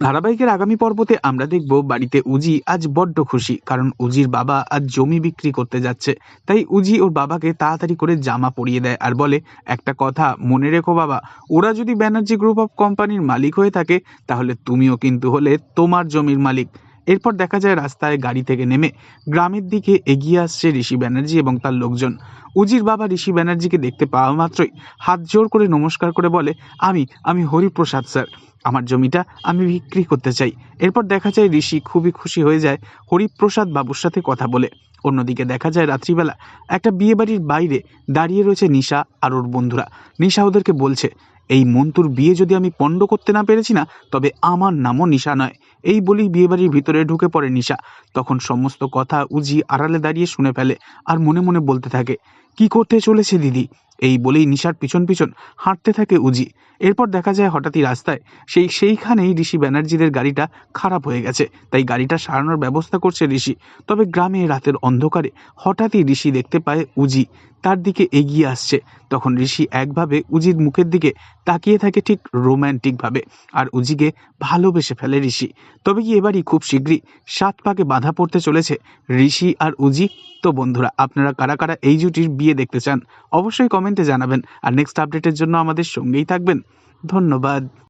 ধারাবাহিকের আগামী পর্বতে আমরা দেখব বাড়িতে উজি আজ বড্ড খুশি, কারণ উজির বাবা আজ জমি বিক্রি করতে যাচ্ছে। তাই উজি ওর বাবাকে তাড়াতাড়ি করে জামা পরিয়ে দেয় আর বলে, একটা কথা মনে রেখো বাবা, ওরা যদি ব্যানার্জি গ্রুপ অফ কোম্পানির মালিক হয়ে থাকে, তাহলে তুমিও কিন্তু হলে তোমার জমির মালিক। এরপর দেখা যায় রাস্তায় গাড়ি থেকে নেমে গ্রামের দিকে এগিয়ে আসছে ঋষি ব্যানার্জি এবং তার লোকজন। উজির বাবা ঋষি ব্যানার্জিকে দেখতে পাওয়া মাত্রই হাত জোর করে নমস্কার করে বলে, আমি আমি হরিপ্রসাদ, স্যার। আমার জমিটা আমি বিক্রি করতে চাই। এরপর দেখা যায় ঋষি খুবই খুশি হয়ে যায় হরিপ্রসাদ বাবুর সাথে কথা বলে। অন্যদিকে দেখা যায় রাত্রিবেলা একটা বিয়েবাড়ির বাইরে দাঁড়িয়ে রয়েছে নিশা আর ওর বন্ধুরা। নিশা ওদেরকে বলছে এই মন্তুর বিয়ে যদি আমি পণ্ড করতে না পেরেছি না, তবে আমার নামও নিশা নয়। এই বলেই বিয়েবাড়ির ভিতরে ঢুকে পড়ে নিশা। তখন সমস্ত কথা উজি আড়ালে দাঁড়িয়ে শুনে ফেলে আর মনে মনে বলতে থাকে, কি করতে চলেছে দিদি? এই বলেই নিশার পিছন পিছন হাঁটতে থাকে উজি। এরপর দেখা যায় হঠাৎই রাস্তায় সেই সেইখানেই ঋষি ব্যানার্জিদের গাড়িটা খারাপ হয়ে গেছে। তাই গাড়িটা সারানোর ব্যবস্থা করছে ঋষি। তবে গ্রামে রাতের অন্ধকারে হঠাৎই ঋষি দেখতে পায় উজি। তার দিকে এগিয়ে আসছে। তখন ঋষি একভাবে উজির মুখের দিকে তাকিয়ে থাকে ঠিক রোম্যান্টিকভাবে আর উজিকে ভালোবেসে ফেলে ঋষি। তবে কি এবারই খুব শীঘ্রই সাত পাকে বাধা পড়তে চলেছে ঋষি আর উজি? তো বন্ধুরা, আপনারা কারা কারা এই জুটির বিয়ে দেখতে চান? অবশ্যই কমেন্টে জানাবেন। আর নেক্সট আপডেটের জন্য আমাদের সঙ্গেই থাকবেন। ধন্যবাদ।